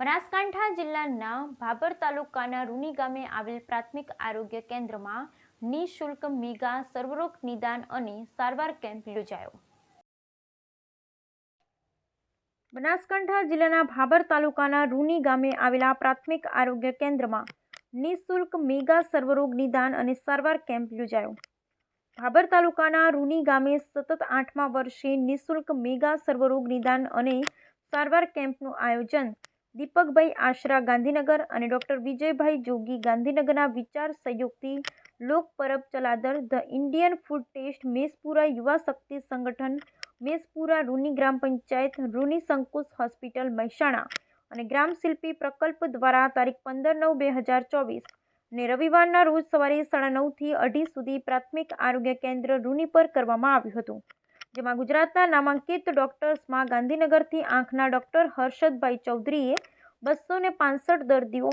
બનાસકાંઠા જિલ્લાના ભાભર તાલુકાના રૂની ગામે આવેલ પ્રાથમિક આરોગ્ય કેન્દ્રમાં નિઃશુલ્ક મેગા સર્વરોગ નિદાન અને સારવાર કેમ્પ યોજાયો. બનાસકાંઠા જિલ્લાના ભાભર તાલુકાના રૂની ગામે આવેલા પ્રાથમિક આરોગ્ય કેન્દ્રમાં નિઃશુલ્ક મેગા સર્વરોગ નિદાન અને સારવાર કેમ્પ યોજાયો. ભાભર તાલુકાના રૂની ગામે સતત આઠમા વર્ષે નિઃશુલ્ક મેગા સર્વરોગ નિદાન અને સારવાર કેમ્પનું આયોજન દીપકભાઈ આશરા ગાંધીનગર અને ડૉક્ટર વિજયભાઈ જોગી ગાંધીનગરના વિચાર સહયોગથી Lokparab Chaladar the Indian food taste Mespura યુવા શક્તિ સંગઠન મેસપુરા રૂની ગ્રામ પંચાયત રૂની સંકુશ હોસ્પિટલ મહેસાણા અને ગ્રામ શિલ્પી પ્રકલ્પ દ્વારા તારીખ પંદર નવ બે હજાર ચોવીસ ને રવિવારના રોજ સવારે સાડા નવથી અઢી સુધી પ્રાથમિક આરોગ્ય કેન્દ્ર રૂની પર કરવામાં આવ્યું હતું. જેમાં ગુજરાતના નામાંકિત ડૉક્ટર્સમાં ગાંધીનગરથી આંખના ડૉક્ટર હર્ષદભાઈ ચૌધરીએ બસો ને પાંસઠ દર્દીઓ,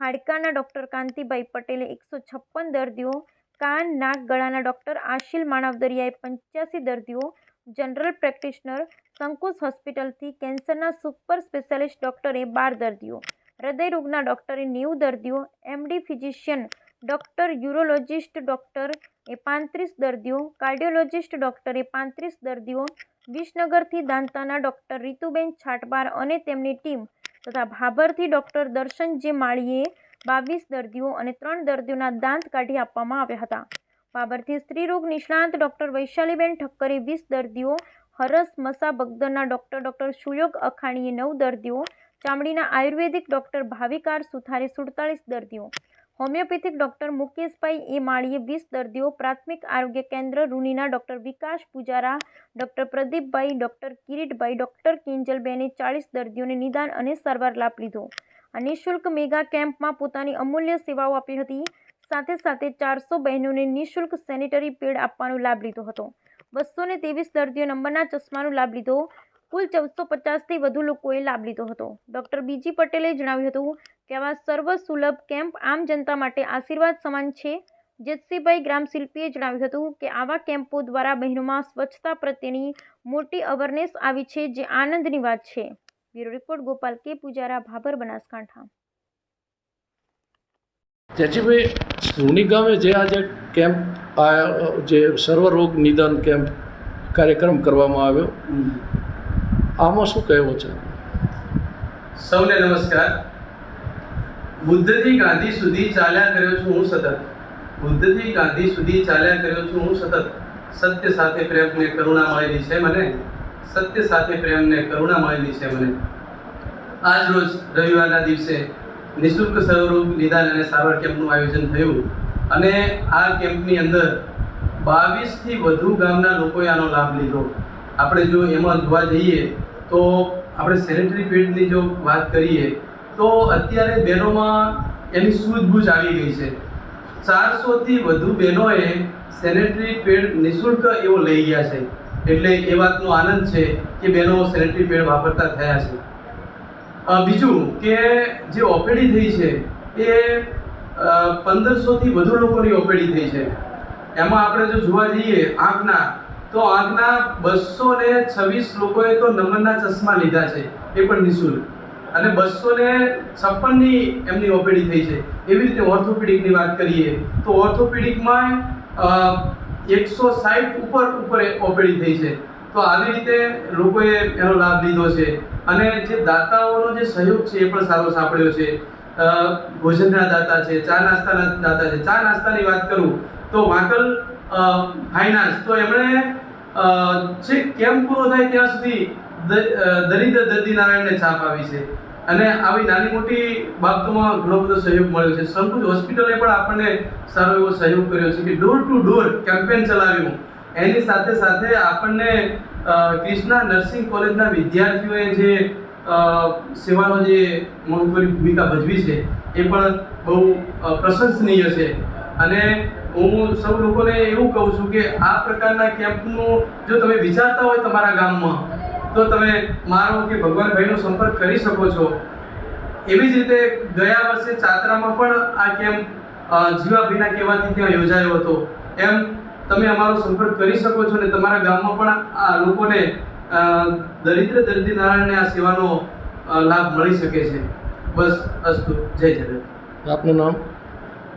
હાડકાના ડૉક્ટર કાંતિભાઈ પટેલે એકસો છપ્પન દર્દીઓ, કાન, નાક ગળાના ડૉક્ટર આશિલ માણાવદરિયાએ પંચ્યાસી દર્દીઓ, જનરલ પ્રેક્ટિશનર સંકુશ હોસ્પિટલથી કેન્સરના સુપર સ્પેશિયાલિસ્ટ ડૉક્ટરે બાર દર્દીઓ, હૃદયરોગના ડૉક્ટરે નેવું દર્દીઓ, MD physician doctor, urologist doctor એ પાંત્રીસ દર્દીઓ, કાર્ડિયોલોજિસ્ટ ડૉક્ટરે પાંત્રીસ દર્દીઓ, વિસનગરથી દાંતાના ડૉક્ટર રીતુબેન છાટબાર અને તેમની ટીમ તથા ભાભરથી ડૉક્ટર દર્શન જે માળીએ બાવીસ દર્દીઓ અને ત્રણ દર્દીઓના દાંત કાઢી આપવામાં આવ્યા હતા. બાબરથી સ્ત્રીરોગ નિષ્ણાંત ડૉક્ટર વૈશાલીબેન ઠક્કરે વીસ દર્દીઓ, હરસ મસા બગદરના ડૉક્ટર ડૉક્ટર સુયોગ અખાણીએ નવ દર્દીઓ, ચામડીના આયુર્વેદિક ડૉક્ટર ભાવિકાર સુથારે સુડતાલીસ દર્દીઓ હોમિયોપેથિક ડોક્ટર મુકેશભાઈ એ માળીએ વીસ દર્દીઓ પ્રાથમિક આરોગ્ય કેન્દ્ર રૂનીના doctor Vikas Pujara, doctor Pradeepbhai, doctor Kiritbhai, doctor કિંજલબેને ચાળીસ દર્દીઓને નિદાન અને સારવાર લાભ લીધો. આ નિઃશુલ્ક મેગા કેમ્પમાં પોતાની અમૂલ્ય સેવાઓ આપી હતી. સાથે સાથે ચારસો બહેનોને નિઃશુલ્ક સેનિટરી પેડ આપવાનો લાભ લીધો હતો. બસો ને ત્રેવીસ દર્દીઓ નંબરના ચશ્માનો લાભ લીધો. કુલ ચૌદસો પચાસથી વધુ લોકોએ લાભ લીધો હતો. ડૉક્ટર બીજી પટેલે જણાવ્યું હતું કે આવા સર્વ સુલભ કેમ્પ આમ જનતા માટે આશીર્વાદ સમાન છે. જેતસીભાઈ ગ્રામ શિલ્પીએ જણાવ્યું હતું કે આવા કેમ્પો દ્વારા બહેનોમાં સ્વચ્છતા પ્રત્યેની મોટી અવેરનેસ આવી છે જે આનંદની વાત છે. બ્યુરો રિપોર્ટ ગોપાલ કે પૂજારા ભાભર બનાસકાંઠા. જેજીભાઈ સુની ગામે જે આજે કેમ્પ આ જે સર્વરોગ નિદાન કેમ્પ કાર્યક્રમ કરવામાં આવ્યો. આમાં શું કહેવું છે? સૌને નમસ્કાર. બુદ્ધથી ગાંધી સુધી ચાલ્યા કર્યો છું હું સતત. બુદ્ધથી ગાંધી સુધી ચાલ્યા કર્યો છું હું સતત. સત્ય સાથે પ્રેમને કરુણા મળેલી છે મને. સત્ય સાથે પ્રેમને કરુણા મળેલી છે મને. આજ રોજ રવિવારના દિવસે નિઃશુલ્ક સ્વરૂપ નિદાન અને સારવાર કેમ્પનું આયોજન થયું અને આ કેમ્પની અંદર બાવીસથી વધુ ગામના લોકોએ આનો લાભ લીધો. આપણે જો એમાં જોવા જઈએ તો આપણે સેનેટરી પેડની જો વાત કરીએ તો અત્યારે બહેનોમાં એની સૂઝબૂઝ આવી ગઈ છે. ચારસોથી વધુ બહેનોએ સેનેટરી પેડ નિઃશુલ્ક એવો લઈ ગયા છે. એટલે એ વાતનો આનંદ છે કે બહેનો સેનેટરી પેડ વાપરતા થયા છે. બીજું કે જે ઓપીડી થઈ છે એ પંદરસોથી વધુ લોકોની ઓપીડી થઈ છે. એમાં આપણે જો જોવા જઈએ, આંખના તો આગના બસો ને છવ્વીસ લોકોએ તો નમનના ચશ્મા લીધા છે, એ પણ નિઃશુલ્ક. અને બસો ને છપ્પનની એમની ઓપીડી થઈ છે. એવી રીતે ઓર્થોપેડિકની વાત કરીએ, તો ઓર્થોપેડિકમાં એકસો સાઠ ઉપર ઉપર ઓપીડી થઈ છે. તો આવી રીતે લોકોએ એનો લાભ લીધો છે. અને જે દાતાઓનો જે સહયોગ છે, એ પણ સારો સાંપડ્યો છે. ભોજનના દાતા છે, ચા નાસ્તાના દાતા છે. ચા નાસ્તાની વાત કરું, તો વાંકલ ફાઇનાન્સ, તો એમણે જે કેમ્પ પૂરો થાય ત્યાં સુધી દરિદ્ર દર્દી નારાયણને છાપ આવી છે? અને આવી નાની મોટી બાબતોમાં ઘણો બધો સહયોગ મળ્યો છે. સંકુચ હોસ્પિટલે પણ આપણને સારો એવો સહયોગ કર્યો છે કે ડોર ટુ ડોર કેમ્પેન ચલાવ્યું. એની સાથે સાથે આપણને ક્રિષ્ના નર્સિંગ કોલેજના વિદ્યાર્થીઓએ જે સેવાનો જે મહત્વની ભૂમિકા ભજવી છે, એ પણ બહુ પ્રશંસનીય છે. અને હું સૌ લોકોને એવું કહું છું કે આ પ્રકારના કેમ્પનું જો તમે વિચારતા હોય તમારા ગામમાં, તો તમે મારો કે ભગવાનભાઈનો સંપર્ક કરી શકો છો. એવી જ રીતે ગયા વર્ષે ચાતરામાં પણ આ કેમ્પ જીવાભીના કહેવાથી ત્યાં યોજાયો હતો. એમ તમે અમારો સંપર્ક કરી શકો છો ને તમારા ગામમાં પણ આ લોકોને દરિદ્ર દર્દી નારાયણને આ સેવાનો લાભ મળી શકે છે. બસ, અસ્તુ. જય જગત આપનું નામ?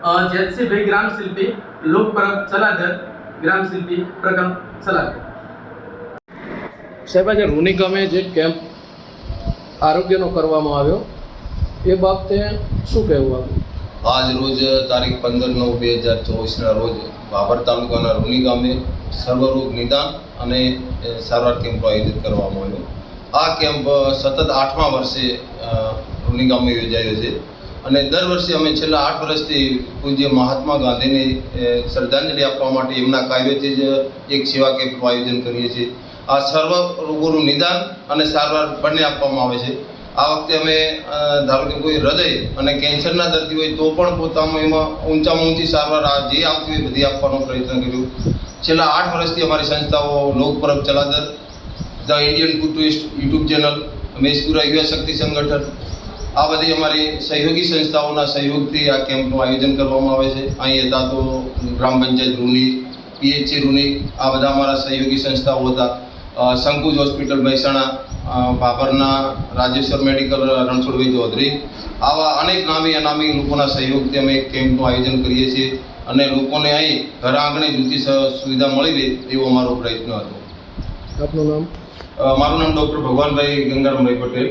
જેતસીભાઈ ગ્રામ શિલ્પી લોક પરબ ચલાદર ગ્રામ શિલ્પી પ્રકમ ચલાદર સાહેબ આજે રૂની ગામે જે કેમ્પ આરોગ્યનો કરવામાં આવ્યો એ બાબતે શું કહેવું આવ્યું આજ રોજ તારીખ પંદર નવ બે હજાર ચોવીસના રોજ બાબર તાલુકાના રૂની ગામે સર્વરોગ નિદાન અને સારવાર કેમ્પનું આયોજન કરવામાં આવ્યું. આ કેમ્પ સતત આઠમા વર્ષે રૂની ગામે યોજાયો છે. અને દર વર્ષે અમે છેલ્લા આઠ વર્ષથી પૂજ્ય મહાત્મા ગાંધીને શ્રદ્ધાંજલિ આપવા માટે એમના કાર્યોથી જ એક સેવા કેમ્પનું આયોજન કરીએ છીએ. આ સર્વ રોગોનું નિદાન અને સારવાર બંને આપવામાં આવે છે. આ વખતે અમે ધારો કે કોઈ હૃદય અને કેન્સરના દર્દી હોય તો પણ પોતામાં એમાં ઊંચામાં ઊંચી સારવાર આ જે આવતી હોય બધી આપવાનો પ્રયત્ન કર્યો. છેલ્લા આઠ વર્ષથી અમારી સંસ્થાઓ Lok Parab Chaladar, the Indian good tourist YouTube channel Meshpura Yuva Shakti Sangathan આ બધી અમારી સહયોગી સંસ્થાઓના સહયોગથી આ કેમ્પનું આયોજન કરવામાં આવે છે. અહીં હતા તો ગ્રામ પંચાયત રૂની પીએચસી રૂની આ બધા અમારા સહયોગી સંસ્થાઓ હતા. શંકુજ હોસ્પિટલ મહેસાણા ભાભરના બાબરના રાજેશ્વર મેડિકલ રણછોડભાઈ ચૌધરી. આવા અનેક નામી અનામી લોકોના સહયોગથી અમે કેમ્પનું આયોજન કરીએ છીએ અને લોકોને અહીં ઘર આંગણે જૂતી સુવિધા મળી રહે એવો અમારો પ્રયત્ન હતો. આપનું નામ? મારું નામ ડૉક્ટર ભગવાનભાઈ ગંગારામભાઈ પટેલ.